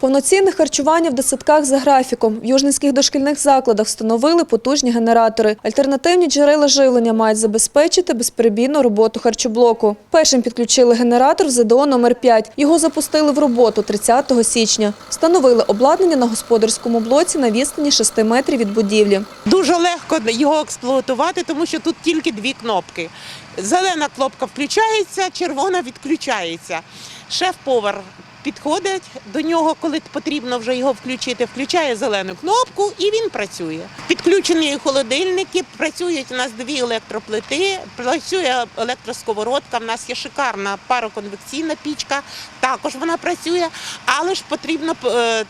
Повноцінне харчування в десятках за графіком. В южницьких дошкільних закладах встановили потужні генератори. Альтернативні джерела живлення мають забезпечити безперебійну роботу харчоблоку. Першим підключили генератор в ЗДО номер 5 Його запустили в роботу 30 січня. Встановили обладнання на господарському блоці на відстані 6 метрів від будівлі. Дуже легко його експлуатувати, тому що тут тільки дві кнопки. Зелена кнопка включається, червона відключається. Шеф-повар підходить до нього, коли потрібно вже його включити, включає зелену кнопку і він працює. Підключені холодильники, працюють у нас дві електроплити, працює електросковородка. У нас є шикарна пароконвекційна пічка, також вона працює, але ж потрібно е,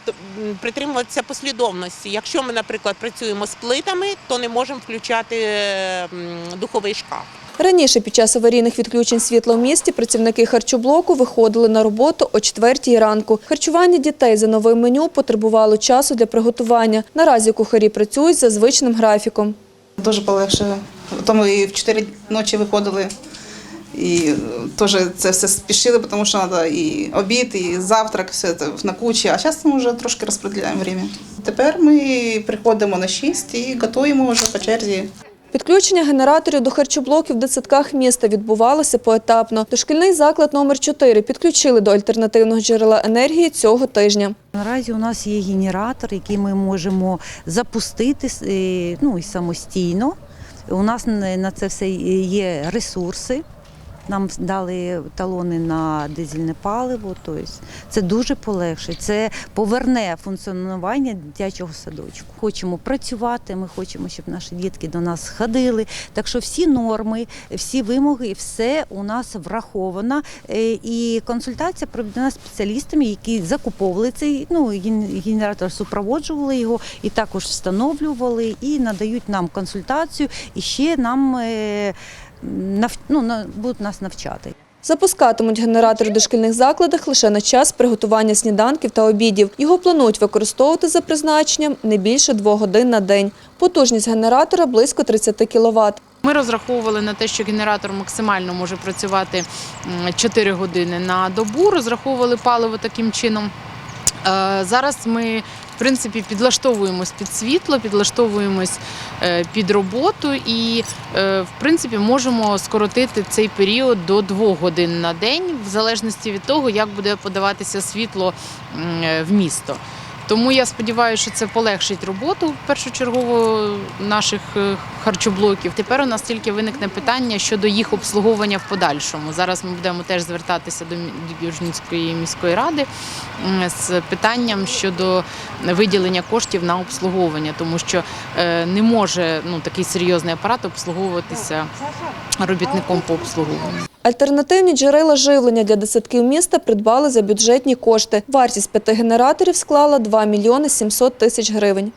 притримуватися послідовності. Якщо ми, наприклад, працюємо з плитами, то не можемо включати е, духовий шкаф. Раніше під час аварійних відключень світла в місті працівники харчоблоку виходили на роботу о 4 ранку. Харчування дітей за новим меню потребувало часу для приготування. Наразі кухарі працюють за звичним графіком. Дуже полегшує. То ми і в 4 ночі виходили, і е, теж це все спішили, тому що треба і обід, і завтрак, все це на кучі. А зараз ми вже трошки розподіляємо время. Тепер ми приходимо на 6 і готуємо вже по черзі. Підключення генераторів до харчоблоків в дитсадках міста відбувалося поетапно. Дошкільний заклад номер 4 підключили до альтернативного джерела енергії цього тижня. Наразі у нас є генератор, який ми можемо запустити е, ну, і самостійно. У нас на на це все є ресурси. Нам дали талони на дизельне паливо. Тобто це дуже полегшить. Це поверне функціонування дитячого садочку. Хочемо працювати. Ми хочемо, щоб наші дітки до нас ходили. Так що всі норми, всі вимоги, все у нас враховано. Е, І консультація проведена спеціалістами, які закуповували цей ну ген- генератор, супроводжували його і також встановлювали і надають нам консультацію. І ще нам е, нав, ну, на- будуть нас навчати. Запускатимуть генератор в дошкільних закладах лише на час приготування сніданків та обідів. Його планують використовувати за призначенням не більше двох годин на день. Потужність генератора близько 30 кВт. Ми розраховували на те, що генератор максимально може працювати 4 години на добу. Розраховували паливо таким чином. Е, Зараз ми в принципі підлаштовуємось під світло, підлаштовуємось е, під роботу і е, в принципі можемо скоротити цей період до 2 годин на день, в залежності від того, як буде подаватися світло в місто. Тому я сподіваюся, що це полегшить роботу першочергово наших е, харчоблоків. Тепер у нас тільки виникне питання щодо їх обслуговування в подальшому. Зараз ми будемо теж звертатися до Южницької міської ради з питанням щодо виділення коштів на обслуговування, тому що е, не може ну такий серйозний апарат обслуговуватися робітником по обслуговуванню. Альтернативні джерела живлення для десятків міста придбали за бюджетні кошти. Вартість п'яти генераторів склала 2 мільйони 700 тисяч гривень.